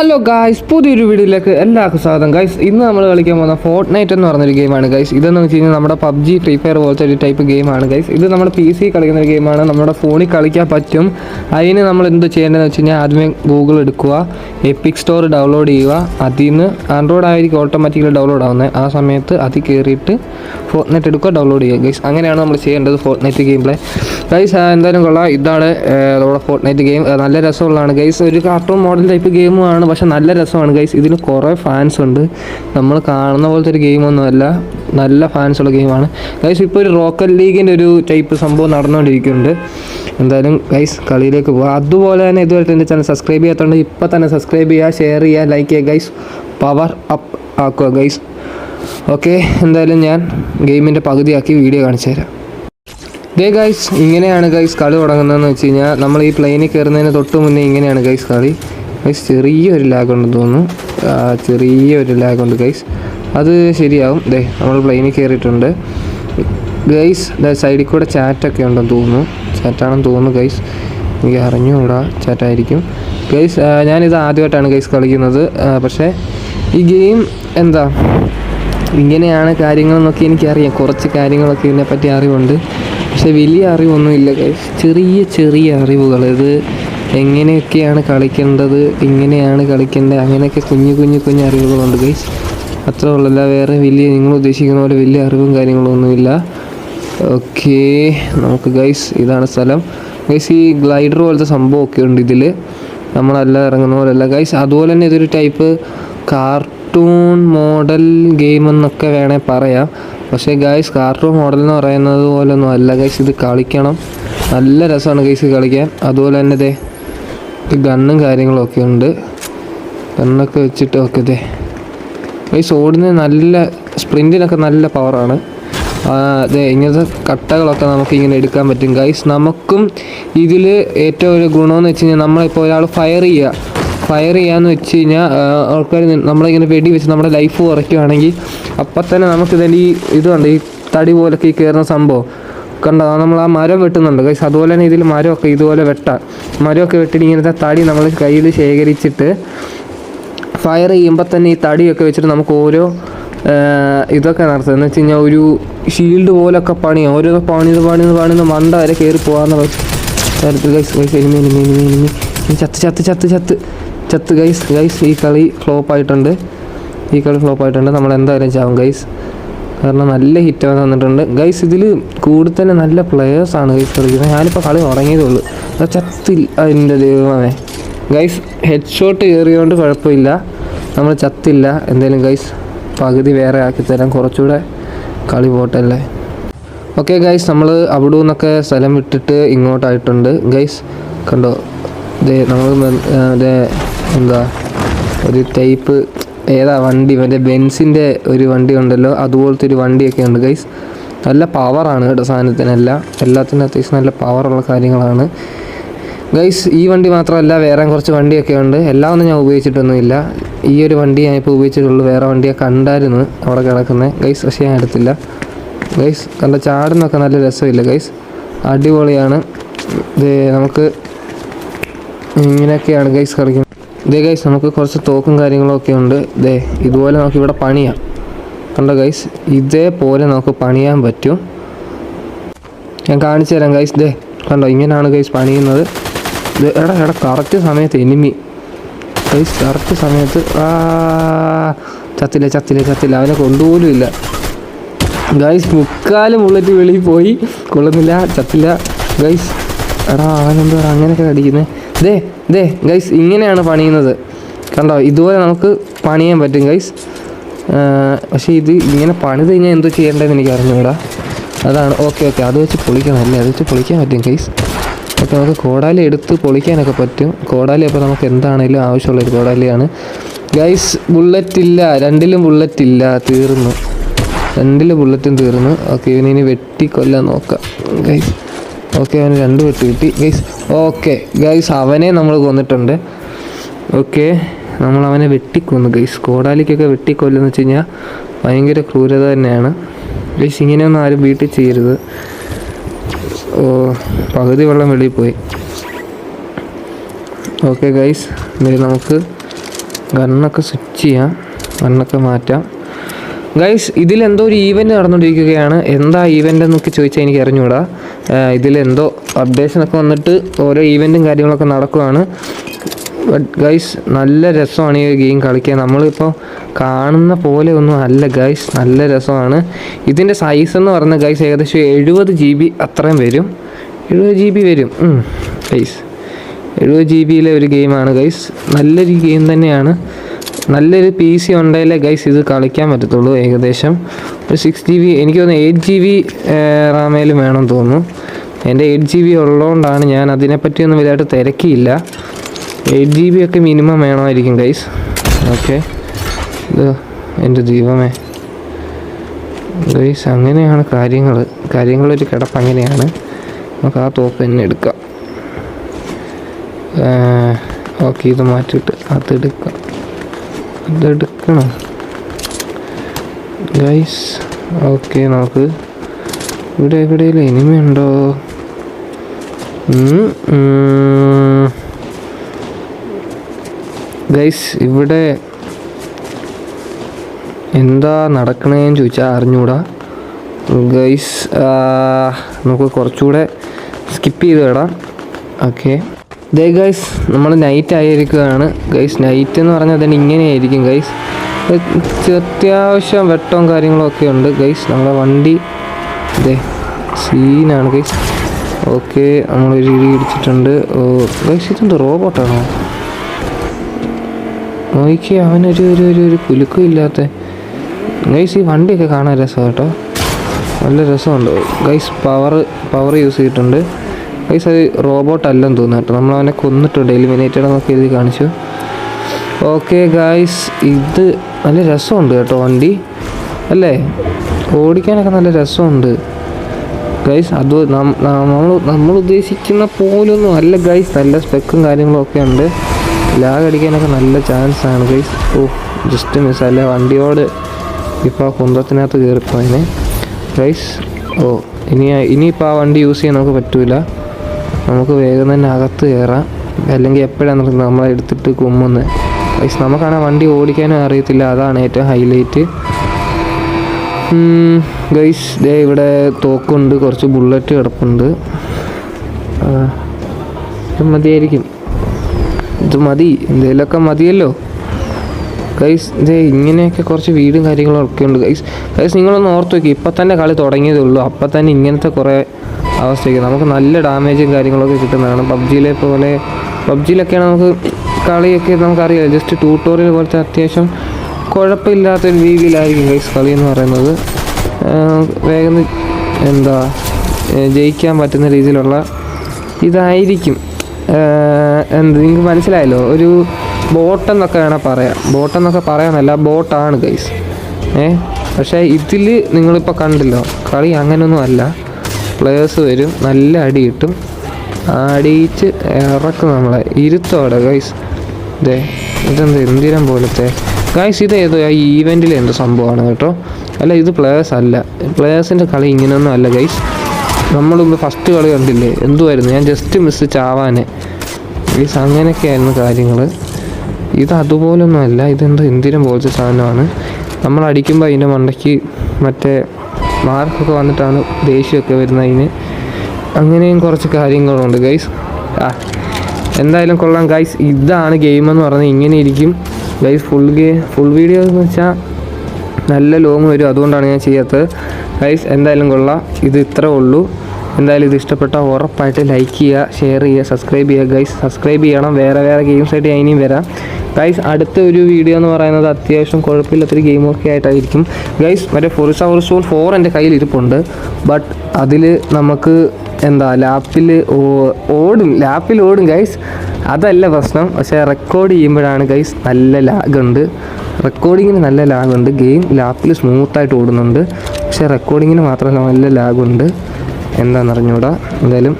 Hello guys പുതിയൊരു വീഡിയോയിലേക്ക് എല്ലാവർക്കും സ്വാഗതം. ഗൈസ് ഇന്ന് നമ്മൾ കളിക്കാൻ പോകുന്ന ഫോർട്ട് നൈറ്റ് എന്ന് പറഞ്ഞൊരു ഗെയിമാണ് ഗൈസ് ഇതെന്ന് വെച്ച് കഴിഞ്ഞാൽ നമ്മുടെ പബ്ജി ഫ്രീ ഫയർ പോലത്തെ ഒരു ടൈപ്പ് ഗെയിമാണ് ഗൈസ് ഇത് നമ്മൾ പി സി കളിക്കുന്ന ഒരു ഗെയിമാണ് നമ്മുടെ ഫോണിൽ കളിക്കാൻ പറ്റും. അതിന് നമ്മൾ എന്ത് ചെയ്യേണ്ടതെന്ന് വെച്ച് കഴിഞ്ഞാൽ ആദ്യമേ ഗൂഗിൾ എടുക്കുക എപ്പിക് സ്റ്റോർ ഡൗൺലോഡ് ചെയ്യുക. അതിൽ നിന്ന് ആൻഡ്രോയിഡ് ആയിരിക്കും ഓട്ടോമാറ്റിക്കലി ഡൗൺലോഡ് ആവുന്നത് ആ സമയത്ത് അതിൽ കയറിയിട്ട് ഫോർട്ട് നൈറ്റ് എടുക്കുക ഡൗൺലോഡ് ചെയ്യുക ഗൈസ് അങ്ങനെയാണ് നമ്മൾ ചെയ്യേണ്ടത് Fortnite game play guys എന്തായാലും കൊള്ളാം. ഇതാണ് നമ്മുടെ ഫോർട്ട് നൈറ്റ് ഗെയിം നല്ല രസമുള്ളതാണ് ഗൈസ് ഒരു കാർട്ടൂൺ മോഡൽ ടൈപ്പ് ഗെയിമുമാണ് പക്ഷെ നല്ല രസമാണ് ഗൈസ് ഇതിന് കുറേ ഫാൻസ് ഉണ്ട്. നമ്മൾ കാണുന്ന പോലത്തെ ഒരു ഗെയിമൊന്നുമല്ല നല്ല ഫാൻസ് ഉള്ള ഗെയിമാണ് ഗൈസ് ഇപ്പോൾ ഒരു റോക്കറ്റ് ലീഗിന്റെ ഒരു ടൈപ്പ് സംഭവം നടന്നുകൊണ്ടിരിക്കുന്നുണ്ട്. എന്തായാലും ഗൈസ് കളിയിലേക്ക് പോകാം അതുപോലെ തന്നെ ഇതുവരെ എന്റെ ചാനൽ സബ്സ്ക്രൈബ് ചെയ്യാത്തതുകൊണ്ട് ഇപ്പോൾ തന്നെ സബ്സ്ക്രൈബ് ചെയ്യുക ഷെയർ ചെയ്യുക ലൈക്ക് ചെയ്യുക ഗൈസ് പവർ അപ്പ് ആക്കുക ഗൈസ് ഓക്കെ എന്തായാലും ഞാൻ ഗെയിമിന്റെ പകുതിയാക്കി വീഡിയോ കാണിച്ചു തരാം. ഡേ ഗൈസ് ഇങ്ങനെയാണ് ഗൈസ് കളി തുടങ്ങുന്നതെന്ന് വെച്ച് കഴിഞ്ഞാൽ നമ്മൾ ഈ പ്ലെയിനിൽ കയറുന്നതിന് തൊട്ട് മുന്നേ ഇങ്ങനെയാണ് ഗൈസ് കളി. ഗൈസ് ചെറിയൊരു ലാഗ് ഉണ്ടെന്ന് തോന്നുന്നു. ചെറിയൊരു ലാഗ് ഉണ്ട് ഗൈസ് അത് ശരിയാവും. ദേ നമ്മൾ പ്ലെയിനിൽ കയറിയിട്ടുണ്ട്. ഗൈസ് സൈഡിൽ കൂടെ ചാറ്റൊക്കെ ഉണ്ടെന്ന് തോന്നുന്നു. ചാറ്റാണെന്ന് തോന്നുന്നു ഗൈസ് എനിക്ക് അറിഞ്ഞുകൂടാ ചാറ്റായിരിക്കും ഗൈസ് ഞാനിത് ആദ്യമായിട്ടാണ് ഗൈസ് കളിക്കുന്നത്. പക്ഷേ ഈ ഗെയിം എന്താ? ഇങ്ങനെയാണ് കാര്യങ്ങളെന്നൊക്കെ എനിക്കറിയാം. കുറച്ച് കാര്യങ്ങളൊക്കെ ഇതിനെപ്പറ്റി അറിവുണ്ട്. പക്ഷേ വലിയ അറിവൊന്നുമില്ല ഗൈസ് ചെറിയ ചെറിയ അറിവുകൾ. ഇത് എങ്ങനെയൊക്കെയാണ് കളിക്കേണ്ടത് ഇങ്ങനെയാണ് കളിക്കേണ്ടത് അങ്ങനെയൊക്കെ കുഞ്ഞു കുഞ്ഞു കുഞ്ഞു അറിവുകളുണ്ട് ഗൈസ് അത്ര ഉള്ളല്ല വേറെ വലിയ നിങ്ങൾ ഉദ്ദേശിക്കുന്ന പോലെ വലിയ അറിവും കാര്യങ്ങളൊന്നുമില്ല ഓക്കെ നമുക്ക് ഗൈസ് ഇതാണ് സ്ഥലം. ഗൈസ് ഈ ഗ്ലൈഡർ പോലത്തെ സംഭവമൊക്കെ ഉണ്ട് ഇതിൽ നമ്മളല്ല ഇറങ്ങുന്ന പോലെയല്ല. ഗൈസ് അതുപോലെ തന്നെ ഇതൊരു ടൈപ്പ് കാർട്ടൂൺ മോഡൽ ഗെയിം എന്നൊക്കെ വേണേൽ പറയാം. പക്ഷേ ഗൈസ് കാർട്ടൂൺ മോഡൽ എന്ന് പറയുന്നത് പോലൊന്നും അല്ല. ഗൈസ് ഇത് കളിക്കണം. നല്ല രസമാണ് ഗൈസ് കളിക്കാൻ. അതുപോലെ തന്നെ ഈ ഗണ്ണും കാര്യങ്ങളൊക്കെ ഉണ്ട്. ഗണ്ണൊക്കെ വെച്ചിട്ട് ഒക്കെ ദേ. ഗൈസ് ഓടുന്ന നല്ല സ്പ്രിന്റിനൊക്കെ നല്ല പവറാണ് അതെ ഇങ്ങനത്തെ കട്ടകളൊക്കെ നമുക്ക് ഇങ്ങനെ എടുക്കാൻ പറ്റും. ഗൈസ് നമുക്കും ഇതിൽ ഏറ്റവും ഒരു ഗുണമെന്ന് വെച്ച് കഴിഞ്ഞാൽ നമ്മളിപ്പോൾ ഒരാൾ ഫയർ ചെയ്യുക ഫയർ ചെയ്യാന്ന് വെച്ച് കഴിഞ്ഞാൽ ആൾക്കാർ നമ്മളിങ്ങനെ വെടി വെച്ച് നമ്മുടെ ലൈഫ് കുറയ്ക്കുകയാണെങ്കിൽ അപ്പം തന്നെ നമുക്ക് ഇതിന്റെ ഈ ഇതുണ്ട് ഈ തടി പോലൊക്കെ ഈ കയറുന്ന സംഭവം. കണ്ടോ? നമ്മൾ ആ മരം വെട്ടുന്നുണ്ട്. ഗൈസ് അതുപോലെ തന്നെ ഇതിൽ മരമൊക്കെ ഇതുപോലെ വെട്ടാം. മരമൊക്കെ വെട്ടിട്ട് ഇങ്ങനത്തെ തടി നമ്മൾ കയ്യിൽ ശേഖരിച്ചിട്ട് ഫയർ ചെയ്യുമ്പോൾ തന്നെ ഈ തടിയൊക്കെ വെച്ചിട്ട് നമുക്ക് ഓരോ ഇതൊക്കെ നടത്തുക. എന്ന് വെച്ച് കഴിഞ്ഞാൽ ഒരു ഷീൽഡ് പോലൊക്കെ പണി. ഓരോ പണിത് പണിത് പണിത് മണ്ട വരെ കയറി പോകാമെന്ന തരത്തിൽ guys guys enemy enemy enemy ഇനി ചത്ത് ചത്ത് ചത്ത് ചത്ത് ചത്ത്. ഗൈസ് ഗൈസ് ഈ കളി ഫ്ലോപ്പ് ആയിട്ടുണ്ട്. ഈ കളി ഫ്ലോപ്പ് ആയിട്ടുണ്ട്. നമ്മൾ എന്തായാലും ചാവും ഗൈസ് കാരണം നല്ല ഹിറ്റ് തന്നിട്ടുണ്ട്. ഗൈസ് ഇതിൽ കൂടുതൽ നല്ല പ്ലെയേഴ്സാണ് ഗൈസ് കളിക്കുന്നത്. ഞാനിപ്പോൾ കളി തുടങ്ങിയതേ ഉള്ളൂ. അത് ചത്തിൽ അതിന്റെ ദൈവമേ. ഗൈസ് ഹെഡ് ഷോട്ട് കയറിയോണ്ട് കുഴപ്പമില്ല. നമ്മൾ ചത്തില്ല. എന്തായാലും ഗൈസ് പകുതി വേറെ ആക്കി തരാം. കുറച്ചുകൂടെ കളി പോട്ടല്ലേ ഓക്കെ ഗൈസ് നമ്മൾ അവിടെ നിന്നൊക്കെ സ്ഥലം വിട്ടിട്ട് ഇങ്ങോട്ടായിട്ടുണ്ട്. ഗൈസ് കണ്ടോ? നമ്മൾ എന്താ? ഒരു ടൈപ്പ് ഏതാ വണ്ടി? മറ്റേ ബെൻസിന്റെ ഒരു വണ്ടി ഉണ്ടല്ലോ അതുപോലത്തെ ഒരു വണ്ടിയൊക്കെ ഉണ്ട് ഗൈസ് നല്ല പവറാണ് കേട്ടോ സാധനത്തിനെല്ലാം. എല്ലാത്തിനും അത്യാവശ്യം നല്ല പവറുള്ള കാര്യങ്ങളാണ്. ഗൈസ് ഈ വണ്ടി മാത്രമല്ല വേറെ കുറച്ച് വണ്ടിയൊക്കെ ഉണ്ട്. എല്ലാം ഒന്നും ഞാൻ ഉപയോഗിച്ചിട്ടൊന്നുമില്ല. ഈ ഒരു വണ്ടി ഞാൻ ഇപ്പോൾ ഉപയോഗിച്ചിട്ടുള്ളൂ. വേറെ വണ്ടിയെ കണ്ടായിരുന്നു അവിടെ കിടക്കുന്നത് ഗൈസ് പക്ഷേ ഞാൻ എടുത്തില്ല. ഗൈസ് കണ്ട ചാടുന്നൊക്കെ നല്ല രസമില്ല ഗൈസ് അടിപൊളിയാണ്. ഇത് നമുക്ക് ഇങ്ങനെയൊക്കെയാണ് ഗൈസ് കളിക്കുന്നത്. ഇതേ ഗൈസ് നമുക്ക് കുറച്ച് തോക്കും കാര്യങ്ങളൊക്കെ ഉണ്ട്. ഇതേ ഇതുപോലെ നമുക്ക് ഇവിടെ പണിയാം. കണ്ടോ ഗൈസ് ഇതേപോലെ നമുക്ക് പണിയാൻ പറ്റും. ഞാൻ കാണിച്ചു തരാം ഗൈസ് ദേ കണ്ടോ? ഇങ്ങനെയാണ് ഗൈസ് പണിയുന്നത്. ഇത് എടാ എടാ കറക്റ്റ് സമയത്ത് എനിമി ഗൈസ് കറക്റ്റ് സമയത്ത് ആ ചത്തില്ല ചത്തില്ല ചത്തില്ല. അവനെ കൊണ്ടുപോലും ഇല്ല. ഗൈസ് മുക്കാൽ ബുള്ളറ്റ് വെളിയിൽ പോയി. കൊള്ളുന്നില്ല ചത്തില്ല. ഗൈസ് എടാ അവനെന്താ അങ്ങനെയൊക്കെ അടിക്കുന്നത് ദേ ദേ ഗൈസ് ഇങ്ങനെയാണ് പണിയുന്നത്. കണ്ടോ ഇതുപോലെ നമുക്ക് പണിയാൻ പറ്റും ഗൈസ് പക്ഷേ ഇത് ഇങ്ങനെ പണിത് കഴിഞ്ഞാൽ എന്തോ ചെയ്യേണ്ടതെന്ന് എനിക്ക് അറിഞ്ഞൂടാ. അതാണ് ഓക്കെ ഓക്കെ അത് വെച്ച് പൊളിക്കണം അല്ലേ? അത് വെച്ച് പൊളിക്കാൻ പറ്റും ഗൈസ് ഓക്കെ നമുക്ക് കോടാലി എടുത്ത് പൊളിക്കാനൊക്കെ പറ്റും. കോടാലി അപ്പോൾ നമുക്ക് എന്താണേലും ആവശ്യമുള്ളൊരു കോടാലിയാണ്. ഗൈസ് ബുള്ളറ്റ് ഇല്ല രണ്ടിലും ബുള്ളറ്റ് ഇല്ല തീർന്നു. രണ്ടിലും ബുള്ളറ്റും തീർന്നു. ഓക്കെ ഇവനിനി വെട്ടി കൊല്ലാൻ നോക്കാം ഗൈസ് ഓക്കെ അവന് രണ്ട് വെട്ട് കിട്ടി. ഗൈസ് ഓക്കെ ഗൈസ് അവനെ നമ്മൾ കൊന്നിട്ടുണ്ട്. ഓക്കെ നമ്മൾ അവനെ വെട്ടിക്കൊന്നു. ഗൈസ് കോടാലിക്കൊക്കെ വെട്ടിക്കൊല്ലുന്ന വെച്ച് കഴിഞ്ഞാൽ ഭയങ്കര ക്രൂരത തന്നെയാണ്. ഗൈസ് ഇങ്ങനെയൊന്നും ആരും വീട്ടിൽ ചെയ്യരുത്. ഓ പകുതി വെള്ളം വെളിയിൽ പോയി. ഓക്കെ ഗൈസ് നമുക്ക് ഗണ്ണൊക്കെ സ്വിച്ച് ചെയ്യാം. ഗണ്ണൊക്കെ മാറ്റാം. ഗൈസ് ഇതിലെന്തോ ഒരു ഈവന്റ് നടന്നുകൊണ്ടിരിക്കുകയാണ്. എന്താ ഈവന്റ് എന്നൊക്കെ ചോദിച്ചാൽ എനിക്ക് അറിഞ്ഞുകൂടാ ഇതിലെന്തോ അപ്ഡേഷനൊക്കെ വന്നിട്ട് ഓരോ ഈവന്റും കാര്യങ്ങളൊക്കെ നടക്കുകയാണ് ബട്ട് ഗൈസ് നല്ല രസമാണ് ഈ ഗെയിം കളിക്കാൻ. നമ്മളിപ്പോൾ കാണുന്ന പോലെ ഒന്നും അല്ല ഗൈസ് നല്ല രസമാണ്. ഇതിന്റെ സൈസ് എന്ന് പറഞ്ഞ ഗൈസ് ഏകദേശം എഴുപത് ജി ബി അത്രയും വരും. എഴുപത് ജി ബി വരും. ഗൈസ് എഴുപത് ജി ബിയിലെ ഒരു ഗെയിമാണ് ഗൈസ് നല്ലൊരു ഗെയിം തന്നെയാണ്. നല്ലൊരു പി സി ഉണ്ടെങ്കിലേ ഗൈസ് ഇത് കളിക്കാൻ പറ്റത്തുള്ളൂ ഏകദേശം. ഒരു സിക്സ് ജി ബി എനിക്ക് തോന്നുന്നു എയ്റ്റ് ജി ബി റാമേലും വേണം തോന്നുന്നു. എന്റെ എയ്റ്റ് ജി ബി ഉള്ളതുകൊണ്ടാണ് ഞാൻ അതിനെപ്പറ്റിയൊന്നും വലുതായിട്ട് തിരക്കിയില്ല. എയ്റ്റ് ജി ബി ഒക്കെ മിനിമം വേണമായിരിക്കും ഗൈസ് ഓക്കെ ഇത് എന്റെ ദൈവമേ. ഗൈസ് അങ്ങനെയാണ് കാര്യങ്ങൾ. കാര്യങ്ങളൊരു കിടപ്പ് അങ്ങനെയാണ്. നമുക്ക് ആ തോപ്പ് തന്നെ എടുക്കാം. ഓക്കെ ഇത് മാറ്റിയിട്ട് അതെടുക്കാം അതെടുക്കണം ഗൈസ് ഓക്കെ നമുക്ക് ഇവിടെ എവിടെയെങ്കിലും ഇനിമയുണ്ടോ ഗൈസ് ഇവിടെ എന്താ നടക്കണേന്ന് ചോദിച്ചാൽ അറിഞ്ഞൂടാ. ഗൈസ് നമുക്ക് കുറച്ചുകൂടെ സ്കിപ്പ് ചെയ്ത് വിടാം ഓക്കെ ദേ ഗൈസ് നമ്മൾ നൈറ്റ് ആയിരിക്കുകയാണ്. ഗൈസ് നൈറ്റ് എന്ന് പറഞ്ഞാൽ അതിന് ഇങ്ങനെയായിരിക്കും ഗൈസ് അത്യാവശ്യം വെട്ടവും കാര്യങ്ങളൊക്കെ ഉണ്ട് ഗൈസ് നമ്മളെ വണ്ടി ദേ സീനാണ് ഗൈസ് ഓക്കെ നമ്മൾ ഇടി ഇടിച്ചിട്ടുണ്ട്. ഓ ഗൈസ് ഇതെന്ത് റോബോട്ടാണോ നോക്കി അവനൊരു ഒരു ഒരു ഒരു കുലുക്കും ഇല്ലാത്ത ഗൈസ് ഈ വണ്ടിയൊക്കെ കാണാൻ രസമാണ് കേട്ടോ. നല്ല രസമുണ്ട്. ഗൈസ് പവർ പവർ യൂസ് ചെയ്തിട്ടുണ്ട്. ഗൈസ് അത് റോബോട്ട് അല്ലെന്ന് തോന്നുന്നു നമ്മൾ അവനെ കൊന്നിട്ടുണ്ട് എലിമിനേറ്റഡ് എന്നൊക്കെ എഴുതി കാണിച്ചു. ഓക്കെ ഗൈസ് ഇത് നല്ല രസമുണ്ട് കേട്ടോ വണ്ടി. അല്ലേ? ഓടിക്കാനൊക്കെ നല്ല രസമുണ്ട്. ഗൈസ് അത് നമ്മൾ നമ്മൾ ഉദ്ദേശിക്കുന്ന പോലൊന്നും അല്ല ഗൈസ് നല്ല സ്പെക്കും കാര്യങ്ങളും ഒക്കെ ഉണ്ട്. ലാഗ് അടിക്കാനൊക്കെ നല്ല ചാൻസ് ആണ് ഗൈസ് ഓ ജസ്റ്റ് മിസ് അല്ല? വണ്ടിയോട് ഇപ്പോൾ ആ കുന്തത്തിനകത്ത് കയറിപ്പോയതിന് ഗൈസ് ഓ ഇനി ഇനിയിപ്പോൾ ആ വണ്ടി യൂസ് ചെയ്യാൻ നമുക്ക് പറ്റൂല. നമുക്ക് വേഗം തന്നെ അകത്ത് കയറാം. അല്ലെങ്കിൽ എപ്പോഴാണ് നമ്മളെ എടുത്തിട്ട് കുമ്മുന്ന്. പൈസ നമുക്കാണെങ്കിൽ വണ്ടി ഓടിക്കാനും അറിയത്തില്ല. അതാണ് ഏറ്റവും ഹൈലൈറ്റ് ഗൈസ് ദേ ഇവിടെ തോക്കുണ്ട്. കുറച്ച് ബുള്ളറ്റ് കിടപ്പുണ്ട്. ഇത് മതിയായിരിക്കും. ഇത് മതി. എന്തെങ്കിലുമൊക്കെ മതിയല്ലോ. ഗൈസ് ദേ ഇങ്ങനെയൊക്കെ കുറച്ച് വീടും കാര്യങ്ങളും ഒക്കെ ഉണ്ട്. ഗൈസ് ഗൈസ് നിങ്ങളൊന്ന് ഓർത്ത് നോക്കി ഇപ്പം തന്നെ കളി തുടങ്ങിയതേ ഉള്ളൂ. അപ്പം തന്നെ ഇങ്ങനത്തെ കുറേ അവസ്ഥയൊക്കെ. നമുക്ക് നല്ല ഡാമേജും കാര്യങ്ങളൊക്കെ കിട്ടുന്നതാണ്. പബ്ജിയിലെ പോലെ പബ്ജിയിലൊക്കെയാണ് നമുക്ക് കളിയൊക്കെ നമുക്കറിയാം. ജസ്റ്റ് ട്യൂട്ടോറിയൽ പോലത്തെ അത്യാവശ്യം കുഴപ്പമില്ലാത്തൊരു രീതിയിലായിരിക്കും ഗൈസ് കളി എന്ന് പറയുന്നത്. വേഗം എന്താ ജയിക്കാൻ പറ്റുന്ന രീതിയിലുള്ള ഇതായിരിക്കും. എന്ത് നിങ്ങൾക്ക് മനസ്സിലായല്ലോ? ഒരു ബോട്ടെന്നൊക്കെ വേണേൽ പറയാം. ബോട്ടെന്നൊക്കെ പറയാനല്ല ബോട്ടാണ് ഗൈസ് ഏ പക്ഷേ ഇതിൽ നിങ്ങളിപ്പോൾ കണ്ടല്ലോ കളി അങ്ങനെയൊന്നും അല്ല. പ്ലേയേഴ്സ് വരും. നല്ല അടി കിട്ടും. അടിയിച്ച് ഇറക്കും നമ്മളെ. ഇരുത്തോടെ ഗൈസ് ഇതേ ഇതെന്ത് എന്തിനം പോലത്തെ. ഗൈസ് ഇത് ഏതോ ഈ ഈവെന്റിൽ എന്തോ സംഭവമാണ് കേട്ടോ. അല്ല ഇത് പ്ലെയേഴ്സ് അല്ല. പ്ലെയേഴ്സിന്റെ കളി ഇങ്ങനെയൊന്നും അല്ല ഗൈസ് നമ്മളൊന്ന് ഫസ്റ്റ് കളി കണ്ടില്ലേ? എന്തുമായിരുന്നു ഞാൻ ജസ്റ്റ് മിസ് ചാവാനെ. ഗൈസ് അങ്ങനെയൊക്കെയായിരുന്നു കാര്യങ്ങൾ ഇത് അതുപോലൊന്നും അല്ല. ഇതെന്തോ എന്തിനും പോലത്തെ സാധനമാണ്. നമ്മൾ അടിക്കുമ്പോൾ അതിന്റെ മണ്ടയ്ക്ക് മറ്റേ മാർക്കൊക്കെ വന്നിട്ടാണ് ദേഷ്യമൊക്കെ വരുന്നതിന് അങ്ങനെയും കുറച്ച് കാര്യങ്ങളുണ്ട് ഗൈസ് ആ എന്തായാലും കൊള്ളാം ഗൈസ് ഇതാണ് ഗെയിം എന്ന് പറഞ്ഞാൽ ഇങ്ങനെ ഇരിക്കും. Guys full game full video എന്ന് വെച്ചാൽ നല്ല ലോങ് വരും. അതുകൊണ്ടാണ് ഞാൻ ചെയ്യാത്തത്. ഗൈസ് എന്തായാലും കൊള്ളാം. ഇത് ഇത്രേ ഉള്ളൂ. എന്തായാലും ഇത് ഇഷ്ടപ്പെട്ടാൽ ഉറപ്പായിട്ട് ലൈക്ക് ചെയ്യുക ഷെയർ ചെയ്യുക സബ്സ്ക്രൈബ് ചെയ്യുക ഗൈസ് സബ്സ്ക്രൈബ് ചെയ്യണം. വേറെ വേറെ ഗെയിംസ് ആയിട്ട് ഞാൻ ഇനിയും വരാം. ഗൈസ് അടുത്ത ഒരു വീഡിയോ എന്ന് പറയുന്നത് അത്യാവശ്യം കുഴപ്പമില്ലാത്തൊരു ഗെയിമൊക്കെ ആയിട്ടായിരിക്കും. ഗൈസ് മറ്റേ ഫോറിസ ഫോർ ഫോർ എന്റെ കയ്യിൽ ഇരിപ്പുണ്ട്. ബട്ട് അതിൽ നമുക്ക് എന്താ ലാപ്പിൽ ഓടും. ലാപ്പിൽ ഓടും ഗൈസ് അതല്ല പ്രശ്നം. പക്ഷേ റെക്കോർഡ് ചെയ്യുമ്പോഴാണ് ഗൈസ് നല്ല ലാഗുണ്ട് റെക്കോർഡിങ്ങിന് നല്ല ലാഗുണ്ട് ഗെയിം ലാപ്പിൽ സ്മൂത്തായിട്ട് ഓടുന്നുണ്ട്. പക്ഷേ റെക്കോർഡിങ്ങിന് മാത്രമല്ല നല്ല ലാഗുണ്ട് എന്താണെന്നറിഞ്ഞൂടാ എന്തായാലും